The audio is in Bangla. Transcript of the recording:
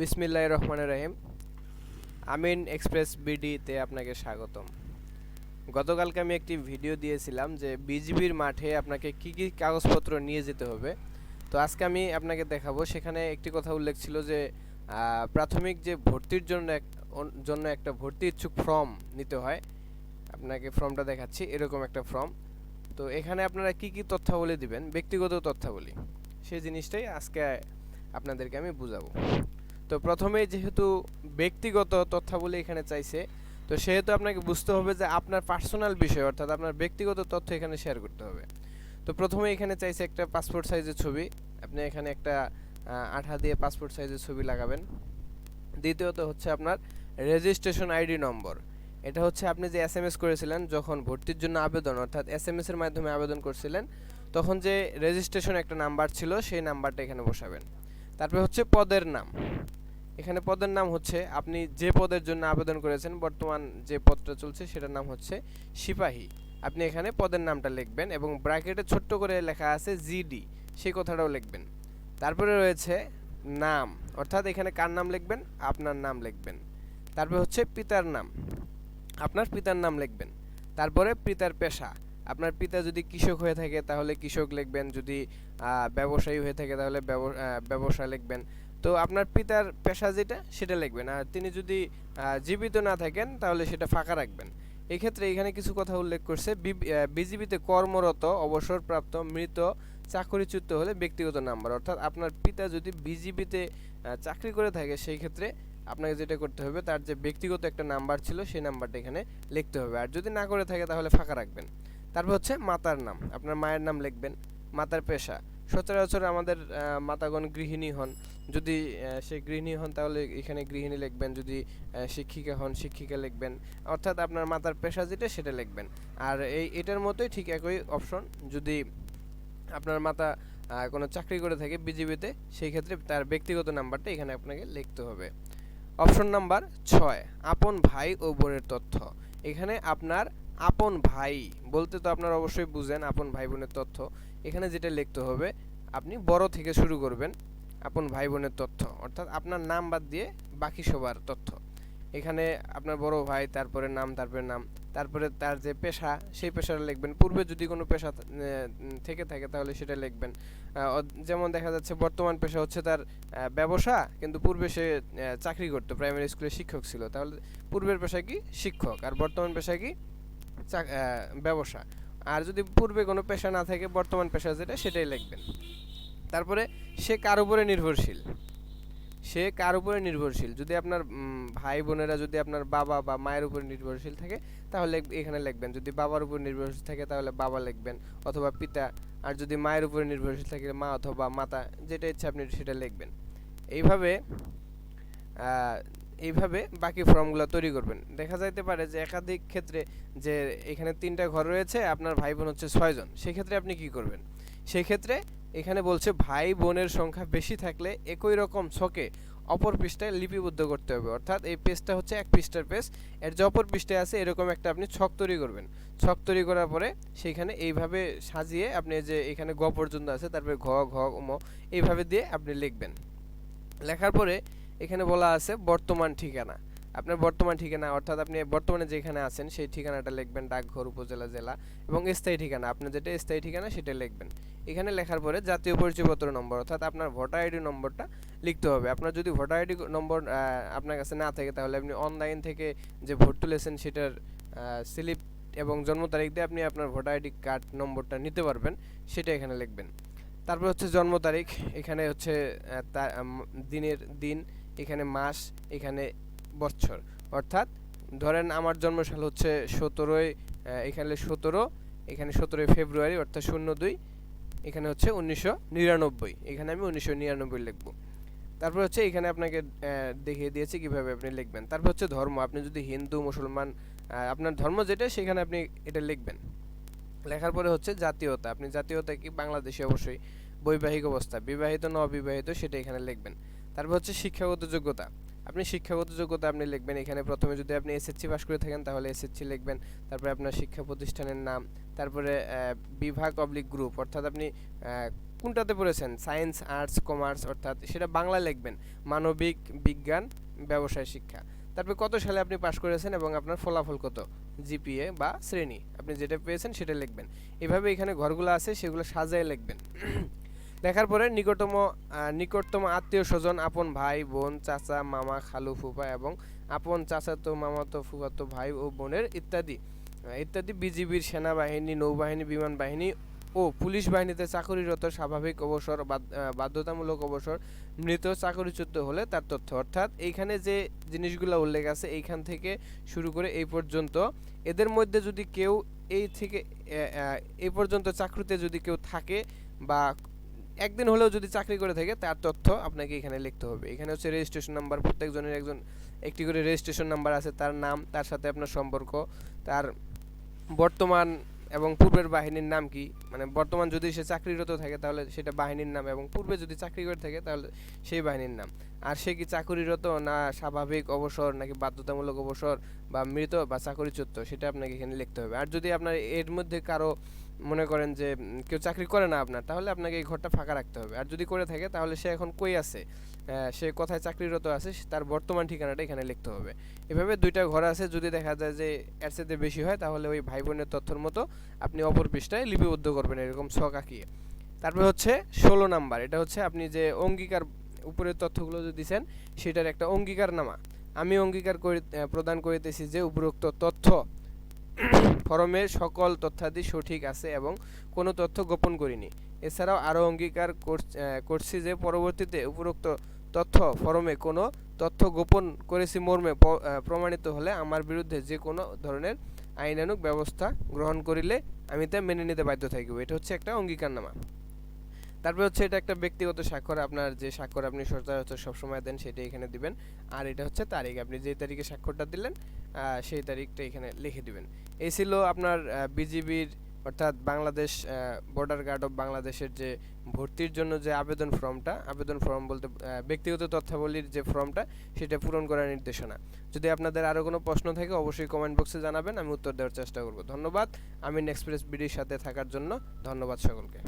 বিসমিল্লাহ রহমান রহিম। আমিন এক্সপ্রেস বিডিতে আপনাকে স্বাগতম। গতকালকে আমি একটি ভিডিও দিয়েছিলাম যে বিজিবির মাঠে আপনাকে কি কি কাগজপত্র নিয়ে যেতে হবে। তো আজকে আমি আপনাকে দেখাবো, সেখানে একটি কথা উল্লেখ ছিল যে প্রাথমিক যে ভর্তির জন্য এক জন্য একটা ভর্তি ইচ্ছুক ফর্ম নিতে হয়। আপনাকে ফর্মটা দেখাচ্ছি, এরকম একটা ফর্ম। তো এখানে আপনারা কি কি তথ্যাবলী দিবেন, ব্যক্তিগত তথ্যাবলী, সেই জিনিসটাই আজকে আপনাদেরকে আমি বুঝাবো। তো প্রথমে যেহেতু ব্যক্তিগত তথ্যাবলী এখানে চাইছে, তো সেহেতু আপনাকে বুঝতে হবে যে আপনার পার্সোনাল বিষয়, অর্থাৎ আপনার ব্যক্তিগত তথ্য এখানে শেয়ার করতে হবে। তো প্রথমে এখানে চাইছে একটা পাসপোর্ট সাইজের ছবি। আপনি এখানে একটা আঠা দিয়ে পাসপোর্ট সাইজের ছবি লাগাবেন। দ্বিতীয়ত হচ্ছে আপনার রেজিস্ট্রেশন আইডি নম্বর এটা হচ্ছে আপনি যে এস এম এস করেছিলেন, যখন ভর্তির জন্য আবেদন, অর্থাৎ এস এম এস এর মাধ্যমে আবেদন করছিলেন, তখন যে রেজিস্ট্রেশন একটা নাম্বার ছিল, সেই নাম্বারটা এখানে বসাবেন। তারপরে হচ্ছে পদের নাম। এখানে পদের নাম হচ্ছে, আপনি যে পদের জন্য আবেদন করেছেন, বর্তমান যে পদটা চলছে সেটার নাম হচ্ছে সিপাহী। আপনি এখানে পদের নামটা লিখবেন এবং ব্র্যাকেটে ছোট্ট করে লেখা আছে জিডি, সেই কথাটাও লিখবেন। তারপরে রয়েছে নাম, অর্থাৎ এখানে কার নাম লিখবেন? আপনার নাম লিখবেন। তারপরে হচ্ছে পিতার নাম, আপনার পিতার নাম লিখবেন। তারপরে পিতার পেশা, আপনার পিতা যদি কৃষক হয়ে থাকে তাহলে কৃষক লিখবেন, যদি ব্যবসায়ী হয়ে থাকে তাহলে ব্যবসা লিখবেন। তো আপনার পিতার পেশা যেটা, সেটা লিখবেন। আর তিনি যদি জীবিত না থাকেন, তাহলে সেটা ফাঁকা রাখবেন। এক্ষেত্রে এখানে কিছু কথা উল্লেখ করছে। বিজিবিতে কর্মরত, অবসরপ্রাপ্ত, মৃত, চাকরিচ্যুত হলে ব্যক্তিগত নাম্বার। অর্থাৎ আপনার পিতা যদি বিজিবিতে চাকরি করে থাকে, সেই ক্ষেত্রে আপনাকে যেটা করতে হবে, তার যে ব্যক্তিগত একটা নাম্বার ছিল, সেই নাম্বারটা এখানে লিখতে হবে। আর যদি না করে থাকে, তাহলে ফাঁকা রাখবেন। তারপর হচ্ছে মাতার নাম। আপনার মায়ের নাম লিখবেন। মাতার পেশা। সচরাচর আমাদের মাতাগণ গৃহিণী হন। যদি সে গৃহিণী হন, তাহলে এখানে গৃহিণী লিখবেন। যদি শিক্ষিকা হন, শিক্ষিকা লিখবেন। অর্থাৎ আপনার মাতার পেশা যেটা, সেটা লিখবেন। আর এই, এটার মতোই ঠিক একই অপশন যদি আপনার মাতা কোনো চাকরি করে থাকে বিজিবিতে, সেই ক্ষেত্রে তার ব্যক্তিগত নাম্বারটা এখানে আপনাকে লিখতে হবে। অপশন নাম্বার ছয়, আপন ভাই ও বোনের তথ্য। এখানে আপনার আপন ভাই বলতে তো আপনারা অবশ্যই বুঝেন, আপন ভাই বোনের তথ্য। এখানে যেটা লিখতে হবে, আপনি বড় থেকে শুরু করবেন আপন ভাই বোনের তথ্য, অর্থাৎ আপনার নাম বাদ দিয়ে বাকি সবার তথ্য। এখানে আপনার বড় ভাই, তারপরে নাম তারপরে নাম, তারপরে তার যে পেশা, সেই পেশাটা লিখবেন। পূর্বে যদি কোনো পেশা থেকে থাকে তাহলে সেটা লিখবেন। যেমন দেখা যাচ্ছে বর্তমান পেশা হচ্ছে তার ব্যবসা, কিন্তু পূর্বে সে চাকরি করতো, প্রাইমারি স্কুলে শিক্ষক ছিল। তাহলে পূর্বের পেশা কি? শিক্ষক, আর বর্তমান পেশা কি? ব্যবসা। আর যদি পূর্বে কোনো পেশা না থাকে, বর্তমান পেশা যেটা, সেটাই লিখবেন। তারপরে, সে কার উপরে নির্ভরশীল? সে কার উপরে নির্ভরশীল? যদি আপনার ভাই বোনেরা যদি আপনার বাবা বা মায়ের উপর নির্ভরশীল থাকে, তাহলে এখানে লিখবেন। যদি বাবার উপর নির্ভরশীল থাকে, তাহলে বাবা লিখবেন। অথবা পিতা, আর যদি মায়ের উপরে নির্ভরশীল থাকে, মা অথবা মাতা, যেটা ইচ্ছা আপনি সেটা লিখবেন। এইভাবে এইভাবে বাকি ফর্মগুলো তৈরি করবেন। দেখা যাইতে পারে যে একাধিক ক্ষেত্রে যে এখানে তিনটা ঘর রয়েছে, আপনার ভাই বোন হচ্ছে ছয়জন সেক্ষেত্রে আপনি কি করবেন? সেই ক্ষেত্রে এখানে বলছে ভাই বোনের সংখ্যা বেশি থাকলে একই রকম ছকে অপর পৃষ্ঠায় লিপিবদ্ধ করতে হবে। অর্থাৎ এই পেজটা হচ্ছে এক পৃষ্ঠার পেজ, এর যে অপর পৃষ্ঠায় আছে এরকম একটা আপনি ছক তৈরি করবেন। ছক তৈরি করার পরে সেইখানে এইভাবে সাজিয়ে আপনি যে এখানে গ পর্যন্ত আছে, তারপরে ঘ ঘ, ম, এইভাবে দিয়ে আপনি লিখবেন। লেখার পরে এখানে বলা আছে বর্তমান ঠিকানা। আপনার বর্তমান ঠিকানা, অর্থাৎ আপনি বর্তমানে যেখানে আছেন, সেই ঠিকানাটা লিখবেন ডাকঘর, উপজেলা, জেলা এবং স্থায়ী ঠিকানা। আপনার যেটা স্থায়ী ঠিকানা, সেটা লিখবেন। এখানে লেখার পরে জাতীয় পরিচয়পত্র নম্বর, অর্থাৎ আপনার ভোটার আইডি নম্বরটা লিখতে হবে। আপনার যদি ভোটার আইডি নম্বর আপনার কাছে না থাকে, তাহলে আপনি অনলাইন থেকে যে ভোট তুলেছেন, সেটার স্লিপ এবং জন্ম তারিখ দিয়ে আপনি আপনার ভোটার আইডি কার্ড নম্বরটা নিতে পারবেন, সেটা এখানে লিখবেন। তারপর হচ্ছে জন্ম তারিখ। এখানে হচ্ছে দিনের দিন এখানে মাস, এখানে বছর। অর্থাৎ ধরেন আমার জন্মসাল হচ্ছে সতেরোই এখানে সতেরো, এখানে সতেরোই ফেব্রুয়ারি, অর্থাৎ শূন্য দুই, এখানে হচ্ছে উনিশশো নিরানব্বই। এখানে আমি উনিশশো নিরানব্বই লিখব। তারপর হচ্ছে এখানে আপনাকে দেখিয়ে দিয়েছি কীভাবে আপনি লিখবেন। তারপর হচ্ছে ধর্ম, আপনি যদি হিন্দু, মুসলমান আপনার ধর্ম যেটা, সেখানে আপনি এটা লিখবেন। লেখার পরে হচ্ছে জাতীয়তা। আপনি জাতীয়তা কি? বাংলাদেশি অবশ্যই বৈবাহিক অবস্থা। বিবাহিত ন অবিবাহিত সেটা এখানে লিখবেন। তারপর হচ্ছে শিক্ষাগত যোগ্যতা। আপনি শিক্ষাগত যোগ্যতা আপনি লিখবেন, এখানে প্রথমে যদি আপনি এসএসসি পাস করে থাকেন, তাহলে এসএসসি লিখবেন। তারপরে আপনার শিক্ষা প্রতিষ্ঠানের নাম, তারপরে বিভাগ অবলিক গ্রুপ অর্থাৎ আপনি কোনটাতে পড়েছেন? সায়েন্স আর্টস কমার্স অর্থাৎ সেটা বাংলা লিখবেন। মানবিক বিজ্ঞান, ব্যবসায় শিক্ষা। তারপর কত সালে আপনি পাশ করেছেন এবং আপনার ফলাফল কত? জিপিএ বা শ্রেণি। আপনি যেটা পেয়েছেন সেটা লিখবেন। এভাবে এখানে ঘরগুলো আছে, সেগুলো সাজায় লিখবেন। লেখার পরে নিকটতম নিকটতম আত্মীয় স্বজন আপন ভাই, বোন, চাচা, মামা, খালু, ফুফা এবং আপন চাচাতো, মামাতো, ফুফাতো, ভাই ও বোনের ইত্যাদি। ইত্যাদি বিজিবির সেনাবাহিনী, নৌবাহিনী, বিমান বাহিনী ও পুলিশ বাহিনীতে চাকরিরত স্বাভাবিক অবসর বাধ্যতামূলক অবসর মৃত চাকরিচ্যুত হলে তার তথ্য। অর্থাৎ এইখানে যে জিনিসগুলো উল্লেখ আছে, এইখান থেকে শুরু করে এই পর্যন্ত। এদের মধ্যে যদি কেউ এই থেকে এই পর্যন্ত চাকরিতে যদি কেউ থাকে বা একদিন হলেও যদি চাকরি করে থাকে, তার তথ্য আপনাকে এখানে লিখতে হবে। এখানে হচ্ছে রেজিস্ট্রেশন নাম্বার প্রত্যেকজনের একজন, একটি করে রেজিস্ট্রেশন নাম্বার আছে, তার নাম, তার সাথে আপনার সম্পর্ক, তার বর্তমান এবং পূর্বের বাহিনীর নাম কি? মানে বর্তমান যদি সে চাকরিরত থাকে, তাহলে সেটা বাহিনীর নাম এবং পূর্বে যদি চাকরি করে থাকে, তাহলে সেই বাহিনীর নাম। আর সে কি চাকরিরত না স্বাভাবিক অবসর, নাকি বাধ্যতামূলক অবসর বা মৃত বা চাকরিচ্যুত, সেটা আপনাকে এখানে লিখতে হবে। আর যদি আপনার এর মধ্যে কারও মনে করেন যে কেউ চাকরি করে না আপনার, তাহলে আপনাকে এই ঘরটা ফাঁকা রাখতে হবে। আর যদি করে থাকে, তাহলে সে এখন কই আছে? সে কোথায় চাকরিরত আছে তার বর্তমান ঠিকানাটা এখানে লিখতে হবে। এভাবে দুইটা ঘর আছে, যদি দেখা যায় যে, এর সাথে বেশি হয়, তাহলে ওই ভাই বোনের তথ্যর মতো আপনি অপর পৃষ্ঠায় লিপিবদ্ধ করবেন এরকম ছক আঁকিয়ে। তারপরে হচ্ছে ষোলো নাম্বার, এটা হচ্ছে আপনি যে অঙ্গীকার, উপরের তথ্যগুলো যে দিচ্ছেন সেটার একটা অঙ্গীকার নামা আমি অঙ্গীকার করি প্রদান করিতেছি যে উপরোক্ত তথ্য ফরমের সকল তথ্যাদি সঠিক আছে এবং কোনো তথ্য গোপন করিনি। এছাড়াও আরও অঙ্গীকার করছ- যে পরবর্তীতে উপরোক্ত তথ্য ফরমে কোনো তথ্য গোপন করেছি মর্মে প্রমাণিত হলে আমার বিরুদ্ধে যে কোনো ধরনের আইনানুক ব্যবস্থা গ্রহণ করিলে আমি তা মেনে নিতে বাধ্য থাকিব। এটা হচ্ছে একটা অঙ্গীকারনামা। তারপরে হচ্ছে এটা একটা ব্যক্তিগত স্বাক্ষর, আপনার যে স্বাক্ষর আপনি সচরাচর সবসময় দেন সেটা এখানে দিবেন। আর এটা হচ্ছে তারিখ, আপনি যে তারিখে স্বাক্ষরটা দিলেন সেই তারিখটা এখানে লিখে দিবেন। এই ছিল আপনার বিজিবির অর্থাৎ বাংলাদেশ বর্ডার গার্ড অফ বাংলাদেশের যে ভর্তির জন্য যে আবেদন ফর্মটা, আবেদন ফর্ম বলতে ব্যক্তিগত তথ্যাবলীর যে ফর্মটা, সেটা পূরণ করার নির্দেশনা। যদি আপনাদের আরও কোনো প্রশ্ন থাকে, অবশ্যই কমেন্ট বক্সে জানাবেন, আমি উত্তর দেওয়ার চেষ্টা করব। ধন্যবাদ, আমি এক্সপ্রেস বিডির সাথে থাকার জন্য ধন্যবাদ সকলকে।